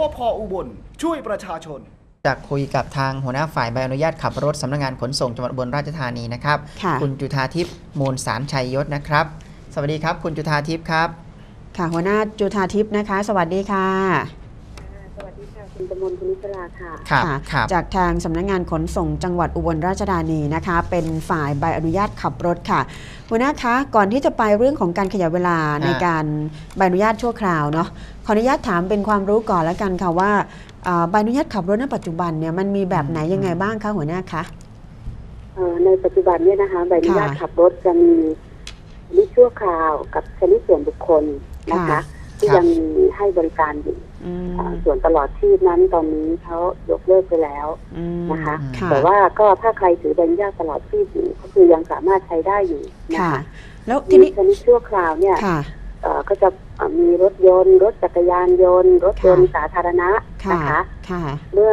สวพอุบล ช่วยประชาชนจะคุยกับทางหัวหน้าฝ่ายใบอนุญาตขับรถสำนักงานขนส่งจังหวัดอุบลราชธานีนะครับค่ะณจุธาทิพย์มูลสารชัยยศนะครับ สวัสดีครับ คุณจุธาทิพย์ครับ ค่ะหัวหน้าจุธาทิพย์นะคะ สวัสดีค่ะสวัส ดีค่ะคุณกมลคุณนิสราค่ะ ครับค่ะครับ จากทางสำนักงานขนส่งจังหวัดอุบลราชธานีนะคะ เป็นฝ่ายใบอนุญาตขับรถค่ะหัวหน้าคะก่อนที่จะไปเรื่องของการขยายเวลาในการใบอนุญาตชั่วคราวเนาะขออนุญาตถามเป็นความรู้ก่อนแล้วกันค่ะว่าอ่าใบอนุญาตขับรถในปัจจุบันเนี่ยมันมีแบบไหนยังไงบ้างคะหัวหน้าคะ เอ่อในปัจจุบันเนี่ยนะคะใบอนุญาตค่ะขับรถจะมีชนิดชั่วคราวกับชนิดส่วนบุคคลนะคะ ค่ะ ที่ครับยังมีให้บริการอยู่อืมอ่าส่วนตลอดชีพนั้นตอนนี้เขายกเลิกไปแล้วอืมนะคะค่ะแต่ว่าก็ถ้าใครถือใบอนุญาตตลอดชีพอยู่ก็คือยังสามารถใช้ได้อยู่นะค่ะคะแล้วทีทีนี้นี้ชนิดชั่วคราวเนี่ยค่ะเอ่อก็จะเอ่อมีรถยนต์ รถจักรยานยนต์ รถยนต์สาธารณะค่ะนะคะค่ะเมื่อ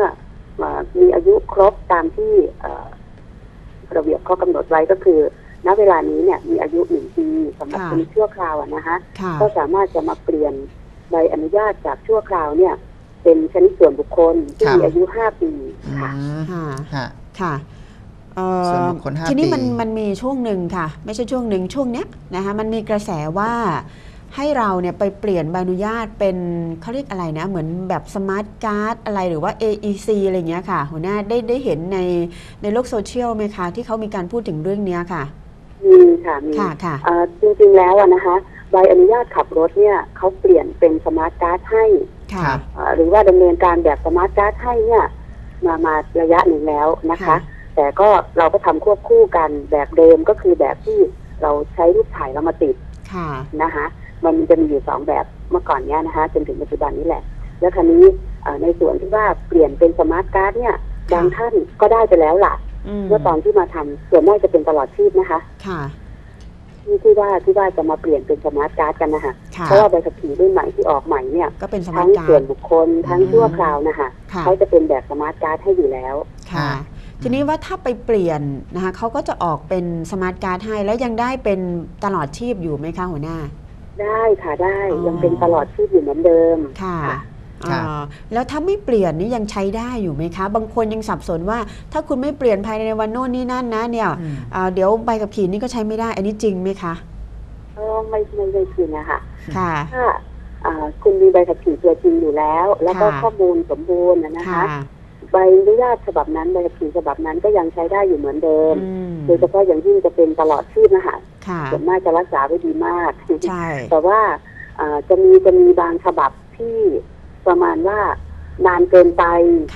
เอ่อมีอายุครบตามที่เอ่อระเบียบข้อกำหนดไว้ก็คือ ณเวลานี้เนี่ยมีอายุหนึ่งปีสำหรับค่ะคนชั่วคราวอะนะคะค่ะก็สามารถจะมาเปลี่ยนใบอนุญาตจากชั่วคราวเนี่ย เป็นชนิดส่วนบุคคลที่ครับมีอายุห้าปีอืค่ะมค่ะฮะค่ะเอ่อส่วนบุคคลห้าทีนี้ปีมันมันมีช่วงหนึ่งค่ะ ไม่ใช่ช่วงหนึ่งช่วงเนี้ยนะคะมันมีกระแสว่าให้เราเนี่ยไปเปลี่ยนใบอนุญาตเป็นเขาเรียกอะไรนะ เหมือนแบบสมาร์ทการ์ดอะไรหรือว่า AEC อะไรเงี้ยค่ะ หัวหน้าได้ได้เห็นในในโลกโซเชียลไหมคะ ที่เขามีการพูดถึงเรื่องเนี้ยค่ะ มีค่ะมีค่ะค่ะเอ่อจริงๆแล้วอะนะคะ ใบอนุญาตขับรถเนี่ยเขาเปลี่ยนเป็นสมาร์ทการ์ดให้ค่ะครับเอ่อหรือว่าดำเนินการแบบสมาร์ทการ์ดให้เนี่ย มามาระยะหนึ่งแล้วนะคะ ค่ะ แต่ก็เราก็ทำควบคู่กันแบบเดิมก็คือแบบที่เราใช้รูปถ่ายแล้วมาติด ค่ะ นะคะมันจะมีอยู่สองแบบเมื่อก่อนเนี้ยนะคะจนถึงปัจจุบันนี้แหละ แล้วคราวนี้เอ่อในส่วนที่ว่าเปลี่ยนเป็นสมาร์ทการ์ดเนี่ยบางท่านก็ได้ไปแล้วล่ะอืม เมื่อตอนที่มาทำส่วนมากจะเป็นตลอดชีพนะคะ ค่ะที่ที่ว่าที่ว่าจะมาเปลี่ยนเป็นสมาร์ทการ์ดกันนะคะค่ะเพราะว่าใบขับขี่รุ่นใหม่ที่ออกใหม่เนี่ยก็เป็นสมาทั้ร์งทกาส่วนร์ดบุคคลทั้งอืมชั่วคราวนะคะค่ะเขาจะเป็นแบบสมาร์ทการ์ดให้อยู่แล้วค่ะค่ะทีนี้ว่าถ้าไปเปลี่ยนนะคะเขาก็จะออกเป็นสมาร์ทการ์ดให้แล้วยังได้เป็นตลอดชีพอยู่ไหมคะหัวหน้า ได้ค่ะได้อ๋อยังเป็นตลอดชีพอยู่เหมือนเดิมค่ะค่ะครับอ่า แล้วถ้าไม่เปลี่ยนนี่ยังใช้ได้อยู่ไหมคะ บางคนยังสับสนว่าถ้าคุณไม่เปลี่ยนภายในวันโน่นนี่นั่นนะเนี่ยอืมอ่าเดี๋ยวใบขับขี่นี่ก็ใช้ไม่ได้ อันนี้จริงไหมคะเออไม่ไม่ไม่จริงอะค่ะค่ะถ้าอ่าคุณมีใบขับขี่ตัวจริงอยู่แล้ว แล้วก็ค่ะข้อมูลสมบูรณ์นะนะคะค่ะใบอนุญาตฉบับนั้นใบขับขี่ฉบับนั้นก็ยังใช้ได้อยู่เหมือนเดิมอืมโดยเฉพาะอย่างยิ่งจะเป็นตลอดชีพนะคะค่ะส่วนมากจะรักษาไว้ดีมากใช่แต่ว่าอ่าจะมีจะมีบางฉบับที่ ประมาณว่านานเกินไป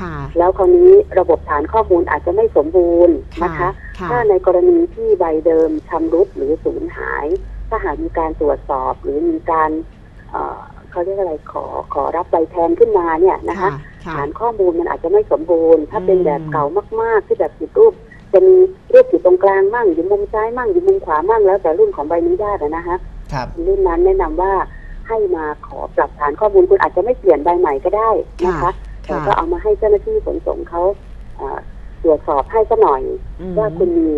ค่ะแล้วคราวนี้ระบบฐานข้อมูลอาจจะไม่สมบูรณ์นะคะค่ะถ้าในกรณีที่ใบเดิมชำรุดหรือสูญหาย ถ้าหากมีการตรวจสอบหรือมีการเอ่อเขาเรียกอะไรขอขอรับใบแทนขึ้นมาเนี่ยนะคะค่ะฐานข้อมูลมันอาจจะไม่สมบูรณ์ ถ้าเป็นอืมแบบเก่ามาก ๆ ที่แบบติดรูปจะมีรูปอยู่ตรงกลางมั่งอยู่มุมซ้ายมั่งอยู่มุมขวามั่งแล้วแต่รุ่นของใบอนุญาตอะนะคะครับรุ่นนั้นแนะนำว่า ให้มาขอปรับฐานข้อมูลคุณอาจจะไม่เปลี่ยนใบใหม่ก็ได้นะคะแต่ค่ะก็เอามาให้เจ้าหน้าที่ขนส่งเขาเอ่อตรวจสอบให้ซะหน่อยอืมว่าคุณมี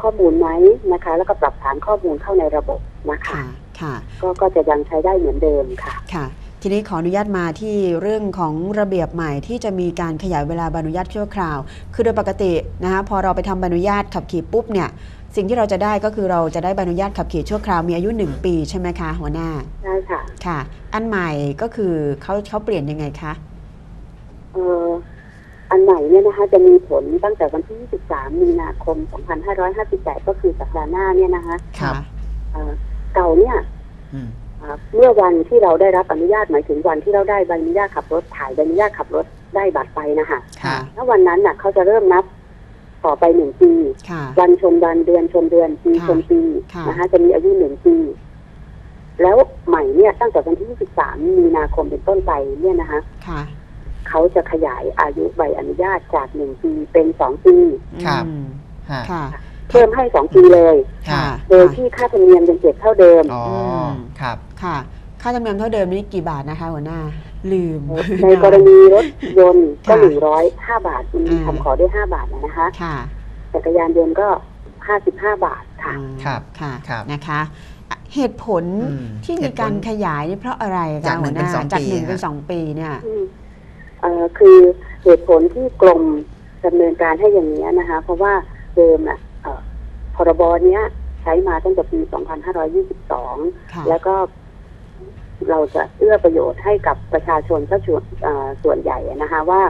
ข้อมูลไหมนะคะ แล้วก็ปรับฐานข้อมูลเข้าในระบบนะคะค่ะค่ะก็ก็จะยังใช้ได้เหมือนเดิมค่ะค่ะ ทีนี้ขออนุญาตมาที่เรื่องของระเบียบใหม่ที่จะมีการขยายเวลาใบอนุญาตชั่วคราว คือโดยปกตินะคะพอเราไปทำใบอนุญาตขับขี่ปุ๊บเนี่ย สิ่งที่เราจะได้ก็คือเราจะได้ใบอนุญาตขับขี่ชั่วคราวมีอายุ 1 ปีใช่ไหมคะหัวหน้าใช่ค่ะ ค่ะ อันใหม่ก็คือเขาเขาเปลี่ยนยังไงคะเอ่ออันใหม่เนี่ยนะคะ จะมีผลตั้งแต่วันที่ 23 มีนาคม 2558 ก็คือสัปดาห์หน้าเนี่ยนะคะครับเอ่อเก่าเนี่ยอืมเอ่อเมื่อวันที่เราได้รับอนุญาตหมายถึงวันที่เราได้ใบอนุญาตขับรถถ่ายใบอนุญาตขับรถได้บัตรไปนะคะค่ะ ถ้าวันนั้นน่ะเขาจะเริ่มนับต่อไปหนึ่งปีค่ะ วันชนวันเดือนชนเดือนปีค่ะชนปีค่ะนะคะจะมีอายุหนึ่งปี แล้วใหม่เนี่ยตั้งแต่วันที่ 23 มีนาคมเป็นต้นไปเนี่ยนะคะค่ะเขาจะขยายอายุใบอนุญาตจากหนึ่งปีเป็นสองปีครับอืมฮะค่ะเพิ่มให้สองปีเลยค่ะโดยที่ค่าธรรมเนียมยังเก็บเท่าเดิมอ๋อมครับค่ะค่าธรรมเนียมเท่าเดิมนี่กี่บาทนะคะหัวหน้า ลืม ในกรณีรถยนต์ก็ค่ะหนึ่งร้อยห้าบาทมีอ่าคำขอด้วยห้าบาทนะคะค่ะ จักรยานยนต์ก็ห้าสิบห้าบาทค่ะอืมครับค่ะครับนะคะอะเหตุผลอืมที่มีเหตุผลการขยายนี่เพราะอะไรคะจากหนึ่งหัวเป็นสองจากปีหนึ่งฮะเป็นสองปีเนี่ย อืมเอ่อคือเหตุผลที่กรมดำเนินการให้อย่างนี้ยนะคะ เพราะว่าเดิมอะเอ่อพรบเนี้ยใช้มาตั้งแต่ปี 2522 ค่ะ แล้วก็เราจะเอื้อประโยชน์ให้กับประชาชนซะส่วนเอ่อส่วนใหญ่นะคะ ว่า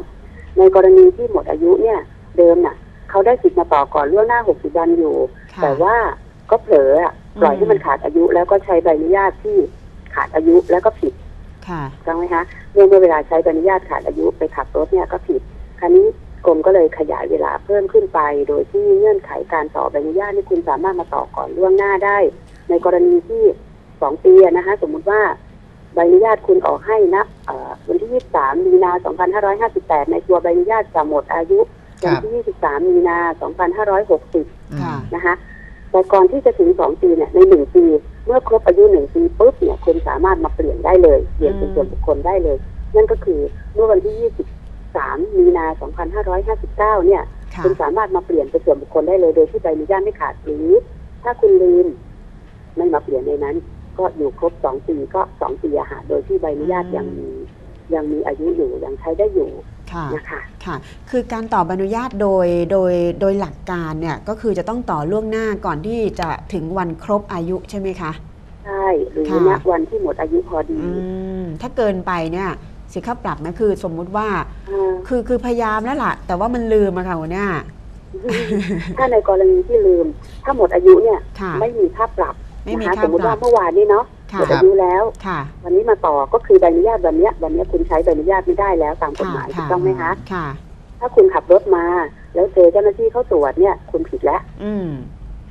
ในกรณีที่หมดอายุเนี่ย เดิมน่ะ เขาได้สิทธิ์มาต่อก่อนล่วงหน้า 60 วันอยู่ ค่ะ แต่ว่าก็เผลออะปล่อยอืมให้มันขาดอายุ แล้วก็ใช้ใบอนุญาตที่ขาดอายุแล้วก็ผิดค่ะ ถูกไหมคะเมื่อเมื่อเวลาใช้ใบอนุญาตขาดอายุไปขับรถเนี่ยก็ผิด คราวนี้กรมก็เลยขยายเวลาเพิ่มขึ้นไป โดยที่เงื่อนไขการต่อใบอนุญาตนี่คุณสามารถมาต่อก่อนล่วงหน้าได้ ในกรณีที่สองปีอะนะคะ สมมุติว่าใบอนุญาตคุณออกให้นะเอ่อวันที่ 23 มีนา 2558 ในตัวใบอนุญาตจะหมดอายุ วันที่ 23 มีนา 2560ค่ะนะคะ แต่ก่อนที่จะถึงสองปีเนี่ย ในหนึ่งปี เมื่อครบอายุหนึ่งปีปุ๊บเนี่ยคุณสามารถมาเปลี่ยนได้เลย เปลี่ยนเป็นส่วนบุคคลได้เลย นั่นก็คือเมื่อวันที่ 23 มีนา 2559 เนี่ยค่ะคุณสามารถมาเปลี่ยนเป็นส่วนบุคคลได้เลย โดยที่ใบอนุญาตไม่ขาดหรือถ้าคุณลืมไม่มาเปลี่ยนในนั้น ก็อยู่ครบสองปีก็สองปีอะค่ะโดยที่ใบอนุญาตยังมียังมีอายุอยู่ยังใช้ได้อยู่ ค่ะ นะคะ ค่ะ คือการต่อใบอนุญาตโดยโดยโดยหลักการเนี่ยก็คือจะต้องต่อล่วงหน้าก่อนที่จะถึงวันครบอายุใช่ไหมคะ ใช่หรือค่ะ ณวันที่หมดอายุพอดีอืมถ้าเกินไปเนี่ยเสียค่าปรับไหมคือสมมุติว่า อ่าคือคือพยายามแล้วล่ะ แต่ว่ามันลืมอะค่ะหัวหน้า ถ้าในกรณีที่ลืม ถ้าหมดอายุเนี่ย ค่ะ ไม่มีค่าปรับไม่มีนะคะค่าสมมติปรัว่าบเมื่อวานนี้เนาะค่ะ หมดอายุแล้ว ค่ะ วันนี้มาต่อก็คือใบอนุญาตวันเนี้ยวันเนี้ยคุณใช้ใบอนุญาตไม่ได้แล้วตามกฎค่ะหมายถูค่ะกต้องไหมคะค่ะ ถ้าคุณขับรถมา แล้วเจอเจ้าหน้าที่เขาตรวจเนี่ย คุณผิดแล้วอืม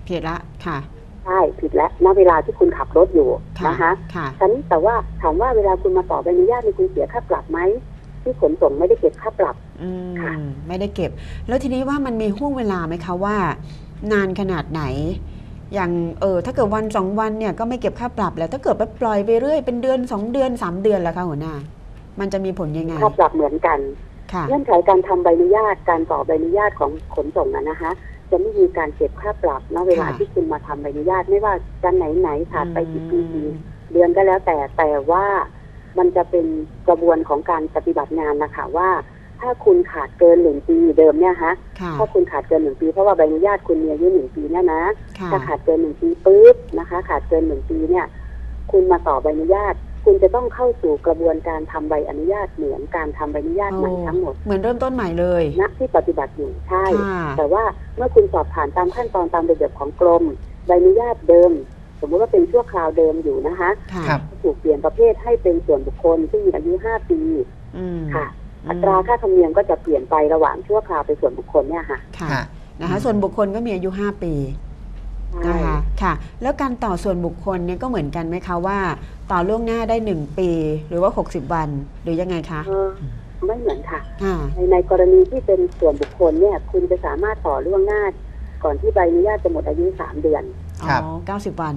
ผิดละค่ะใช่ผิดแล้วณเวลาที่คุณขับรถอยู่ค่ะนะคะค่ะฉันแต่ว่าถามว่าเวลาคุณมาต่อใบอนุญาตเนี่ยคุณเสียค่าปรับไหมที่ขนส่งไม่ได้เก็บค่าปรับอืค่ะมไม่ได้เก็บ แล้วทีนี้ว่ามันมีห่วงเวลาไหมคะว่า นานขนาดไหน อย่างเออถ้าเกิดวันสองวันเนี่ยก็ไม่เก็บค่าปรับแล้วถ้าเกิดไปปล่อยไปเรื่อยเป็นเดือนสองเดือนสามเดือนแล้วคะหัวหน้า มันจะมีผลยังไงค่าปรับเหมือนกันค่ะเงื่อนไขการทำใบอนุญาตการต่อใบอนุญาตของขนส่งอะนะคะ จะไม่มีการเก็บค่าปรับณเวลาค่ะที่คุณมาทำใบอนุญาตไม่ว่าจะไหนไหนๆผ่านไปกี่ปีอืมเดือนก็แล้วแต่แต่ว่ามันจะเป็นกระบวนของการปฏิบัติงานนะคะว่า ถ้าคุณขาดเกินหนึ่งปีเดิมเนี่ยฮะค่ะถ้าคุณขาดเกินหนึ่งปีเพราะว่าใบอนุญาตคุณมีอายุหนึ่งปีเนี่ยนะค่ะถ้าขาดเกินหนึ่งปีปุ๊บนะคะ ขาดเกินหนึ่งปีเนี่ย คุณมาต่อใบอนุญาต คุณจะต้องเข้าสู่กระบวนการทำใบอนุญาตเหมือนการทำใบอนุญาตใหม่ทั้งหมดเหมือนเริ่มต้นใหม่เลยณที่ปฏิบัติอยู่ใช่ค่ะแต่ว่าเมื่อคุณสอบผ่านตามขั้นตอนตามระเบียบของกรมใบอนุญาตเดิมสมมติว่าเป็นชั่วคราวเดิมอยู่นะคะค่ะครับถูกเปลี่ยนประเภทให้เป็นส่วนบุคคลซึ่งมีอายุ5ปีอืมค่ะ อืมอัตราค่าธรรมเนียมก็จะเปลี่ยนไประหว่างชั่วคราวเป็นส่วนบุคคลเนี่ยค่ะค่ะ ค่ะนะคะส่วนบุคคลก็มีอายุ 5 ปีใช่นะคะค่ะ แล้วการต่อส่วนบุคคลเนี่ยก็เหมือนกันไหมคะว่า ต่อล่วงหน้าได้ 1 ปี หรือว่า 60 วันหรือยังไงคะเออไม่เหมือนค่ะอ่าในในกรณีที่เป็นส่วนบุคคลเนี่ยคุณจะสามารถต่อล่วงหน้า ก่อนที่ใบอนุญาตจะหมดอายุ 3 เดือนอ๋ครับอ90 วัน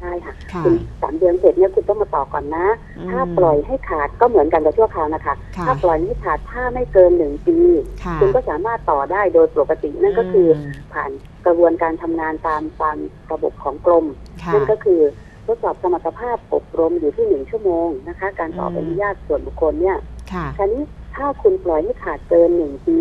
ใช่ค่ะค่ะคุณสามเดือนเสร็จเนี่ยคุณต้องมาต่อก่อนนะอืมถ้าปล่อยให้ขาดก็เหมือนกันกับชั่วคราวนะคะค่ะถ้าปล่อยให้ขาดถ้าไม่เกินหนึ่งปีค่ะคุณก็สามารถต่อได้โดยปกตินั่นก็คืออมผ่านกระบวนการทำงานตามตามระบบของกรมค่ะนั่นก็คือทดสอบสมรรถภาพอบรมอยู่ที่หนึ่งชั่วโมงนะคะ การต่อใบอนุญาตส่วนบุคคลเนี่ยค่ะคราวนี้ถ้าคุณปล่อยให้ขาดเกินหนึ่งปี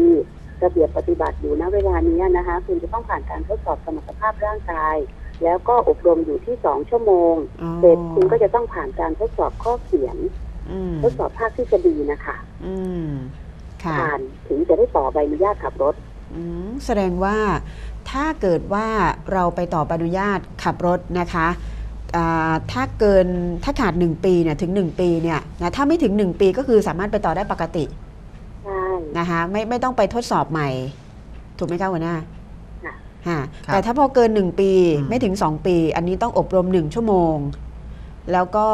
ระเบียบปฏิบัติอยู่ณเวลานี้นะคะ คุณจะต้องผ่านการทดสอบสมรรถภาพร่างกาย แล้วก็อบรมอยู่ที่สองชั่วโมงอ๋อเสร็จคุณก็จะต้องผ่านการทดสอบข้อเขียนอืมทดสอบภาคทฤษฎีนะคะอืมค่ะผ่านถึงจะได้ต่อใบอนุญาตขับรถอืมแสดงว่าถ้าเกิดว่าเราไปต่อใบอนุญาตขับรถนะคะอ่าถ้าเกินถ้าขาด 1 ปีเนี่ยถึง 1 ปีเนี่ยนะถ้าไม่ถึง 1 ปีก็คือสามารถไปต่อได้ปกติใช่นะคะไม่ไม่ต้องไปทดสอบใหม่ ถูกไหมคะหัวหน้าค่ะฮะครับ แต่ถ้าพอเกิน 1 ปีอืมไม่ถึง 2 ปี อันนี้ต้องอบรม 1 ชั่วโมง แล้วก็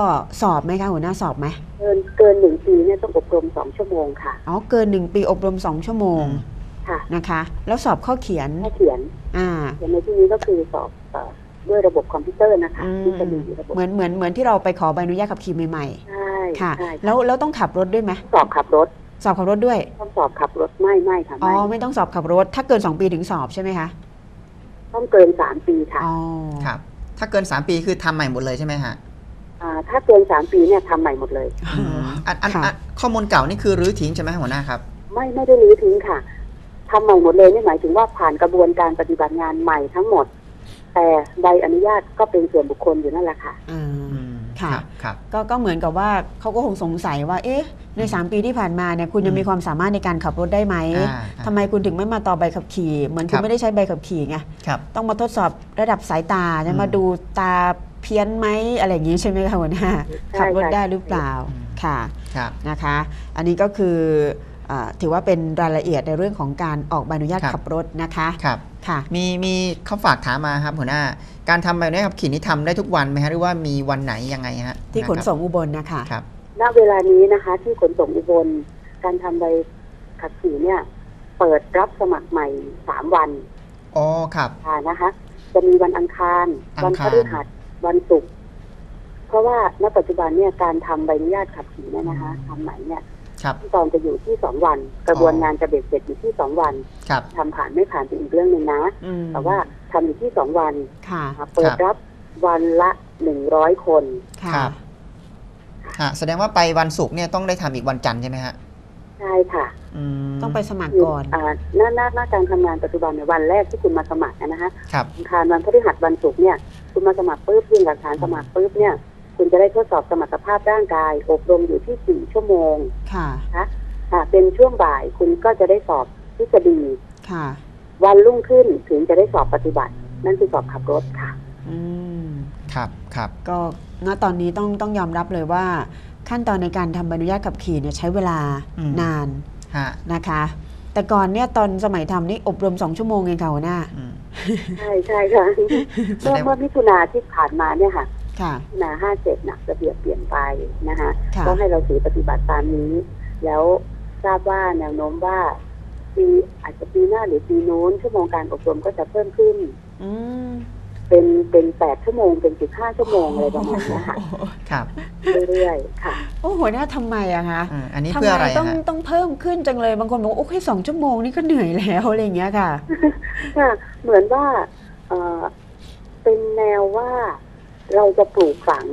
สอบไหมคะหัวหน้าสอบไหมเกินเกินหนึ่งปีเนี่ยต้องอบรมสองชั่วโมงค่ะอ๋อเกิน1ปีอบรม2ชั่วโมงอืมค่ะนะคะ แล้วสอบข้อเขียนข้อเขียน อ่าเขียนในที่นี้ก็คือสอบเอ่อด้วยระบบคอมพิวเตอร์นะคะอืมที่จะมีระบบเหมือนเหมือนเหมือนที่เราไปขอใบอนุญาตขับขี่ใหม่ใช่ๆค่ะใช่แล้วแล้วต้องขับรถด้วยไหมสอบขับรถ สอบขับรถด้วยต้องสอบขับรถไม่ไม่ค่ะอ๋อไม่ไม่ต้องสอบขับรถ ถ้าเกิน2ปีถึงสอบใช่ไหมคะ ต้องเกินสามปีค่ะอ๋อครับ ถ้าเกิน3ปีคือทำใหม่หมดเลยใช่ไหมฮะอ่าถ้าเกินสามปีเนี่ยทำใหม่หมดเลย อืมอันอันค่ะอันข้อมูลเก่านี่คือรื้อทิ้งใช่ไหมหัวหน้าครับ ไม่ไม่ได้รื้อทิ้งค่ะทำใหม่หมดเลยนี่หมายถึงว่าผ่านกระบวนการปฏิบัติงานใหม่ทั้งหมด แต่ใบอนุญาตก็เป็นส่วนบุคคลอยู่นั่นแหละค่ะ อืม อืมค่ะรับครับ ก็ก็เหมือนกับว่าเขาก็คงสงสัยว่า เอ๊ะ ใน 3 ปีที่ผ่านมาเนี่ยคุณยังมีความสามารถในการขับรถได้ไหมอ่าทำไมคุณถึงไม่มาต่อใบขับขี่ เหมือนคุคณรับไม่ได้ใช้ใบขับขี่ไงครับต้องมาทดสอบระดับสายตาจะอืมมาดูตาเพี้ยนไหมอะไรอย่างนี้ใช่ไหมคะหัวหน้าใช่ขับรถค่ะได้หรือเปล่าอืมค่ะครับนะคะ อันนี้ก็คืออ่าถือว่าเป็นรายละเอียดในเรื่องของการออกใบอนุญาตครับขับรถนะคะครับค่ะมีมีเขาฝากถามมาครับหัวหน้า การทำใบอนุญาตขับขี่นี่ทำได้ทุกวันไหมฮะหรือว่ามีวันไหนยังไงฮะที่ขนส่งอุบลนะคะครับ ณเวลานี้นะคะ ที่ขนส่งอุบลการทำใบขับขี่เนี่ย เปิดรับสมัครใหม่สามวันอ๋อครับค่ะนะคะ จะมีวันอังคารอัวันงพคารฤหัสวันศุกร์เพราะว่าณปัจจุบันเนี่ยการทำใบอนุญาตขับขี่เนี่ยนะคะทำใหม่เนี่ยครับขั้นตอนจะอยู่ที่สองวัน กระบวนงานจะเบ็ดเสร็จอยู่ที่สองวันครับทำผ่านไม่ผ่านเป็นอีกเรื่องหนึ่งนะอืมแต่ว่าทำอยู่ที่สองวันค่ะอ่าเปิดรับวันละหนึ่งร้อยคน ค่ะครับฮะแสดงว่าไปวันศุกร์เนี่ยต้องได้ทำอีกวันจันทร์ใช่ไหมฮะใช่ค่ะอืมต้องไปสมัครคือก่อนอ่าหน้าหน้าหน้าการทำงานปัจจุบันในยวันแรกที่คุณมาสมัครนะนะคะครับอังคารวันพฤหัสวันศุกร์เนี่ย คุณมาสมัครปุ๊บยื่นหลักฐานสมัครปุ๊บเนี่ย คุณจะได้ทดสอบสมรรถภาพร่างกาย อบรมอยู่ที่สี่ชั่วโมง ค่ะนะคะอ่าเป็นช่วงบ่ายคุณก็จะได้สอบทฤษฎีค่ะ วันรุ่งขึ้นถึงจะได้สอบปฏิบัติ นั่นคือสอบขับรถค่ะ อืม ครับครับก็ณตอนนี้ต้องต้องยอมรับเลยว่า ขั้นตอนในการทำใบอนุญาตขับขี่เนี่ยใช้เวลาอืมนานฮะนะคะ แต่ก่อนเนี่ยตอนสมัยทำนี่อบรมสองชั่วโมงเองค่ะหัวหน้าอืมใช่ใช่ค่ะแสเมื่อดงเมื่อมิถุนาที่ผ่านมาเนี่ยค่ะค่ะมิถุนาห้าเจ็ดน่ะระเบียบเปลี่ยนไปนะคะค่ะก็ให้เราถือปฏิบัติตามนี้ แล้วทราบว่าแนวโน้มว่าปีอาจจะปีหน้าหรือปีนู้นชั่วโมงการอบรมก็จะเพิ่มขึ้นอืม เป็นเป็นแปดชั่วโมงเป็นสิบห้าชั่วโมงอะไรประมาณเนี้ยค่ะครับเรื่อยๆค่ะ โอ้หัวหน้าทำไมอะคะอืมอันนี้ทำเพื่อไมอะไรต้องฮะต้องเพิ่มขึ้นจังเลยบางคนบอกว่าโอ้แค่สองชั่วโมงนี่ก็เหนื่อยแล้วอะไรอย่างเงี้ยค่ะค่ะเหมือนว่าเอ่อเป็นแนวว่าเราจะปลูกฝัง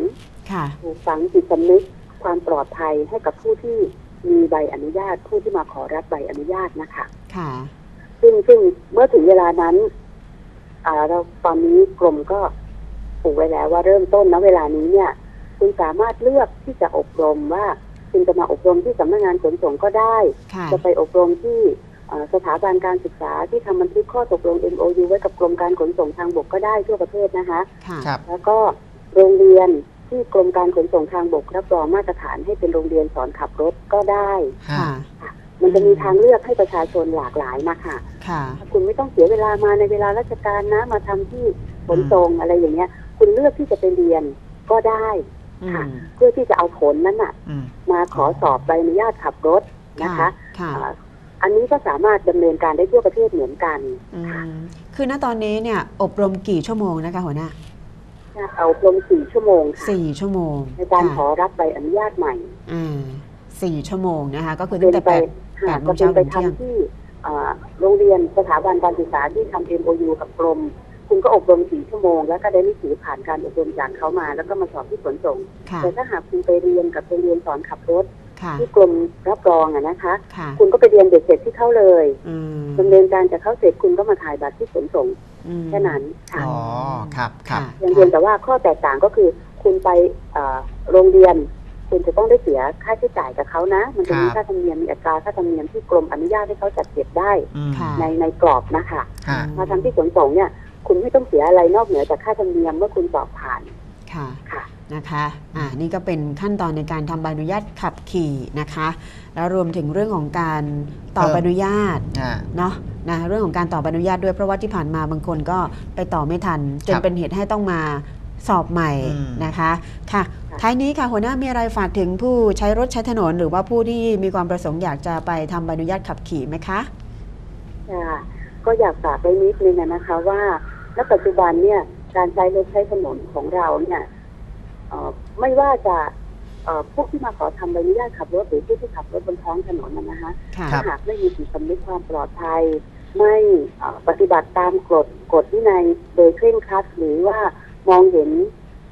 ค่ะปลูกฝังจิตสำนึกความปลอดภัยให้กับผู้ที่มีใบอนุญาตผู้ที่มาขอรับใบอนุญาตนะคะค่ะ ซึ่งซึ่งเมื่อถึงเวลานั้น อ่าเราตอนนี้กรมก็ปลูกไว้แล้วว่าเริ่มต้นณเวลานี้เนี่ย คุณสามารถเลือกที่จะอบรมว่าคุณจะมาอบรมที่สำนักงานขนส่งก็ได้ค่ะจะไปอบรมที่เอ่อสถาบันการศึกษาที่ทำบันทึกข้อตกลง MOU ไว้กับกรมการขนส่งทางบกก็ได้ทั่วประเทศนะคะค่ะครับแล้วก็โรงเรียนที่กรมการขนส่งทางบกรับรองมาตรฐานให้เป็นโรงเรียนสอนขับรถก็ได้ฮะค่ะมันจะมีทางเลือกให้ประชาชนหลากหลายมาค่ะค่ะ คุณไม่ต้องเสียเวลามาในเวลาราชการนะ มาทำที่ขนส่งอะไรอย่างเงี้ย คุณเลือกที่จะไปเรียนก็ได้อืค่ะมเพื่อที่จะเอาผลนั้นน่ะอืมมาขอสอบใบอนุญาตขับรถนะคะค่ะอ่าอันนี้ก็สามารถดำเนินการได้ทั่วประเทศเหมือนกันอืมคือณตอนนี้เนี่ยอบรมกี่ชั่วโมงนะคะหัวหน้าเอารมสี่ชั่วโมงค่ะสี่ชั่วโมง ในการค่ะขอรับใบอนุญาตใหม่ อ่าสี่ชั่วโมงนะคะ ก็คือเป็ตั้งนแต่ไปแปดหาแปดโมก็งเป็เช้านไปถึงเที่ยงทำที่อ่า โรงเรียนสถาบันการศึกษาที่ทำ MOU กับกรม คุณก็อบรมสี่ชั่วโมง แล้วก็ได้หนังสือผ่านการอบรมจากเขามา แล้วก็มาสอบที่ขนส่งค่ะแต่ถ้าหากคุณไปเรียนกับโรงเรียนสอนขับรถค่ะที่กรมรับรองอะนะคะค่ะคุณก็ไปเรียนเด็กเสร็จที่เข้าเลยอืมดำเนินการจากเขาเสร็จคุณก็มาถ่ายบัตรที่ขนส่งอืมแค่นั้นค่ะอ๋อครับครับค่ะอย่างเดียวแต่ว่าข้อแตกต่างก็คือ คุณไปเอ่อโรงเรียน คุณจะต้องได้เสียค่าใช้จ่ายกับเขานะ มันจะมีครับค่าธรรมเนียมมีอัตราค่าธรรมเนียมที่กรมอนุญาตให้เขาจัดเก็บได้อืมค่ะในในกรอบนะคะฮะมาทำที่ขนส่งเนี่ย คุณไม่ต้องเสียอะไรนอกเหนือจากค่าธรรมเนียมเมื่อคุณสอบผ่านค่ะค่ะนะคะอ่านี่ก็เป็นขั้นตอนในการทำใบอนุญาตขับขี่นะคะ แล้วรวมถึงเรื่องของการต่อเพิ่มใบอนุญาตอ่าเนาะนะเรื่องของการต่อใบอนุญาตด้วยเพราะว่าที่ผ่านมาบางคนก็ไปต่อไม่ทัน จนครับเป็นเหตุให้ต้องมา สอบใหม่อืมนะคะค่ะค่ะท้ายนี้ค่ะหัวหน้ามีอะไรฝากถึงผู้ใช้รถใช้ถนน หรือว่าผู้ที่มีความประสงค์อยากจะไปทำใบอนุญาตขับขี่ไหมคะค่ะก็อยากฝากไว้นิดนึงอะนะคะว่าณปัจจุบันเนี่ยการใช้รถใช้ถนนของเราเนี่ยเอ่อไม่ว่าจะเอ่อพวกที่มาขอทำใบอนุญาตขับรถหรือผู้ที่ขับรถบนท้องถนนนะนะคะค่ะครัถ้าบหากไม่มีจิตสำนึกความปลอดภัย ไม่เอ่อปฏิบัติตามกฎกฎวินัยโดยเคร่งครัดหรือว่า มองเห็น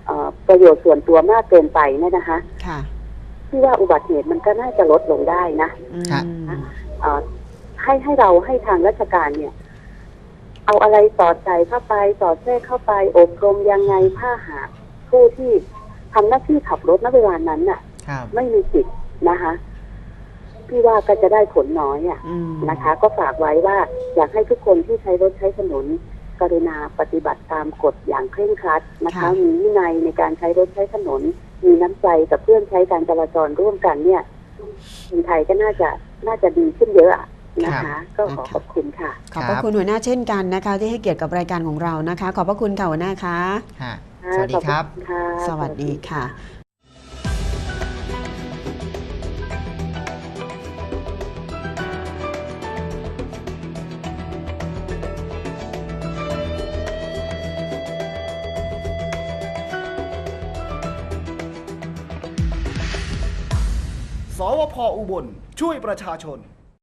เอ่อประโยชน์ส่วนตัวมากเกินไปเนี่ยนะคะค่ะที่ว่าอุบัติเหตุมันก็น่าจะลดลงได้นะอืมครับเอ่อให้ให้เราให้ทางราชการเนี่ย เอาอะไรสอดใส่เข้าไปสอดแทรกเข้าไปอบรมยังไงผ้าหาผู้ที่ทำหน้าที่ขับรถณเวลานั้นน่ะครับไม่มีจิตนะคะพี่ว่าก็จะได้ผลน้อยอะอืมนะคะ ก็ฝากไว้ว่าอยากให้ทุกคนที่ใช้รถใช้ถนน กรุณาปฏิบัติตามกฎอย่างเคร่งครัดนะคะมีวินัยในการใช้รถใช้ถนน มีน้ำใจกับเพื่อนใช้การจราจรร่วมกันเนี่ยคนไทยก็น่าจะน่าจะดีขึ้นเยอะอะนะคะก็ขอขอบคุณค่ะ ขอบพระคุณหัวหน้าเช่นกันนะคะ ที่ให้เกียรติกับรายการของเรานะคะ ขอบพระคุณค่ะหัวหน้าคะฮะสวัสดีครับขอณค่ะสวัสดีค่ะ วพอุบล ช่วยประชาชน